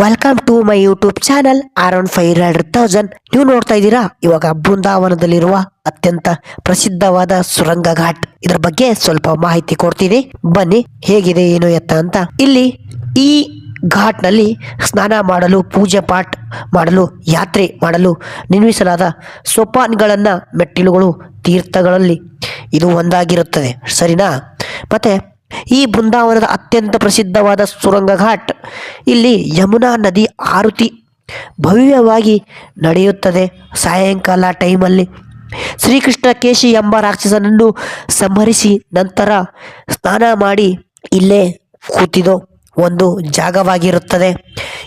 Welcome to my YouTube channel one five hundred thousand ನೀವು ನೋಡ್ತಾ ಇದ್ದೀರಾ? ಇವಾಗ ಬೃಂದಾವನದಲ್ಲಿರುವ ಅತ್ಯಂತ ಪ್ರಸಿದ್ಧವಾದ ಸುರಂಗ ಘಾಟ್ ಇದರ ಬಗ್ಗೆ ಸ್ವಲ್ಪ ಮಾಹಿತಿ ಕೊಡ್ತೀನಿ. ಬನ್ನಿ, ಹೇಗಿದೆ, ಏನು ಎತ್ತ ಅಂತ. ಇಲ್ಲಿ ಈ ಘಾಟ್ನಲ್ಲಿ ಸ್ನಾನ ಮಾಡಲು, ಪೂಜೆ ಪಾಠ ಮಾಡಲು, ಯಾತ್ರೆ ಮಾಡಲು ನಿರ್ಮಿಸಲಾದ ಸೋಪಾನ್ಗಳನ್ನ, ಮೆಟ್ಟಿಲುಗಳು, ತೀರ್ಥಗಳಲ್ಲಿ ಇದು ಒಂದಾಗಿರುತ್ತದೆ. ಸರಿನಾ? ಮತ್ತೆ ಈ ಬೃಂದಾವನದ ಅತ್ಯಂತ ಪ್ರಸಿದ್ಧವಾದ ಸುರಂಗ ಘಾಟ್ ಇಲ್ಲಿ ಯಮುನಾ ನದಿ ಆರುತಿ ಭವ್ಯವಾಗಿ ನಡೆಯುತ್ತದೆ. ಸಾಯಂಕಾಲ ಟೈಮಲ್ಲಿ ಶ್ರೀಕೃಷ್ಣ ಕೇಶಿ ಎಂಬ ರಾಕ್ಷಸನನ್ನು ಸಂಹರಿಸಿ ನಂತರ ಸ್ನಾನ ಮಾಡಿ ಇಲ್ಲೇ ಕೂತಿದೋ ಒಂದು ಜಾಗವಾಗಿರುತ್ತದೆ.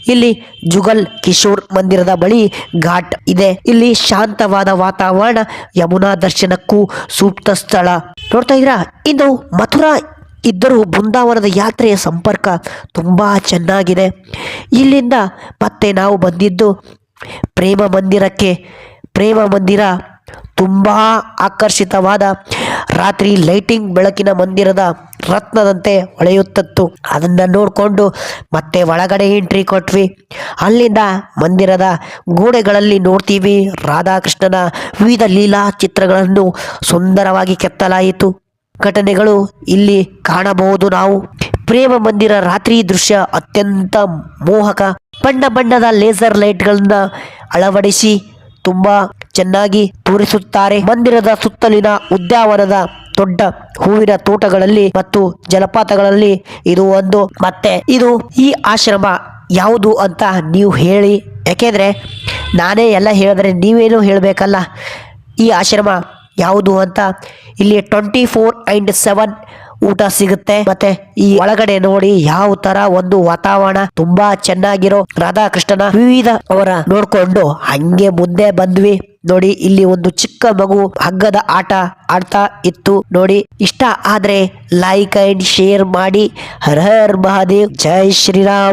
ಇಲ್ಲಿ ಜುಗಲ್ ಕಿಶೋರ್ ಮಂದಿರದ ಬಳಿ ಘಾಟ್ ಇದೆ. ಇಲ್ಲಿ ಶಾಂತವಾದ ವಾತಾವರಣ, ಯಮುನಾ ದರ್ಶನಕ್ಕೂ ಸೂಕ್ತ ಸ್ಥಳ. ನೋಡ್ತಾ ಇದ್ರ ಇದು ಮಥುರಾ ಇದ್ದರೂ ಬೃಂದಾವನದ ಯಾತ್ರೆಯ ಸಂಪರ್ಕ ತುಂಬ ಚೆನ್ನಾಗಿದೆ. ಇಲ್ಲಿಂದ ಮತ್ತೆ ನಾವು ಬಂದಿದ್ದು ಪ್ರೇಮ ಮಂದಿರಕ್ಕೆ. ಪ್ರೇಮ ಮಂದಿರ ತುಂಬ ಆಕರ್ಷಿತವಾದ ರಾತ್ರಿ ಲೈಟಿಂಗ್ ಬೆಳಕಿನ ಮಂದಿರದ ರತ್ನದಂತೆ ಹೊಳೆಯುತ್ತಿತ್ತು. ಅದನ್ನು ನೋಡಿಕೊಂಡು ಮತ್ತೆ ಒಳಗಡೆ ಎಂಟ್ರಿ ಕೊಟ್ವಿ. ಅಲ್ಲಿಂದ ಮಂದಿರದ ಗೋಡೆಗಳಲ್ಲಿ ನೋಡ್ತೀವಿ ರಾಧಾಕೃಷ್ಣನ ವಿವಿಧ ಲೀಲಾ ಚಿತ್ರಗಳನ್ನು ಸುಂದರವಾಗಿ ಕೆತ್ತಲಾಯಿತು. ಘಟನೆಗಳು ಇಲ್ಲಿ ಕಾಣಬಹುದು ನಾವು. ಪ್ರೇಮ ಮಂದಿರ ರಾತ್ರಿ ದೃಶ್ಯ ಅತ್ಯಂತ ಮೋಹಕ. ಬಣ್ಣ ಬಣ್ಣದ ಲೇಸರ್ ಲೈಟ್ಗಳನ್ನ ಅಳವಡಿಸಿ ತುಂಬಾ ಚೆನ್ನಾಗಿ ತೋರಿಸುತ್ತಾರೆ. ಮಂದಿರದ ಸುತ್ತಲಿನ ಉದ್ಯಾನವನದ ದೊಡ್ಡ ಹೂವಿನ ತೋಟಗಳಲ್ಲಿ ಮತ್ತು ಜಲಪಾತಗಳಲ್ಲಿ ಇದು ಒಂದು ಮತ್ತೆ. ಇದು ಈ ಆಶ್ರಮ ಯಾವುದು ಅಂತ ನೀವು ಹೇಳಿ. ಯಾಕೆಂದ್ರೆ ನಾನೇ ಎಲ್ಲ ಹೇಳಿದ್ರೆ ನೀವೇನು ಹೇಳಬೇಕಲ್ಲ? ಈ ಆಶ್ರಮ ಯಾವುದು ಅಂತ ಇಲ್ಲಿ ಟ್ವೆಂಟಿ ಫೋರ್ ಅಂಡ್ ಸೆವೆನ್ ಊಟ ಸಿಗುತ್ತೆ. ಮತ್ತೆ ಈ ಒಳಗಡೆ ನೋಡಿ ಯಾವ ತರ ಒಂದು ವಾತಾವರಣ ತುಂಬಾ ಚೆನ್ನಾಗಿರೋ ರಾಧಾಕೃಷ್ಣನ ವಿವಿಧ ಅವರ ನೋಡ್ಕೊಂಡು ಹಂಗೆ ಮುಂದೆ ಬಂದ್ವಿ. ನೋಡಿ ಇಲ್ಲಿ ಒಂದು ಚಿಕ್ಕ ಮಗು ಹಗ್ಗದ ಆಟ ಆಡ್ತಾ ಇತ್ತು. ನೋಡಿ ಇಷ್ಟ ಆದ್ರೆ ಲೈಕ್ ಅಂಡ್ ಶೇರ್ ಮಾಡಿ. ಹರ್ ಹರ್ ಮಹಾದೇವ್, ಜೈ ಶ್ರೀರಾಮ್.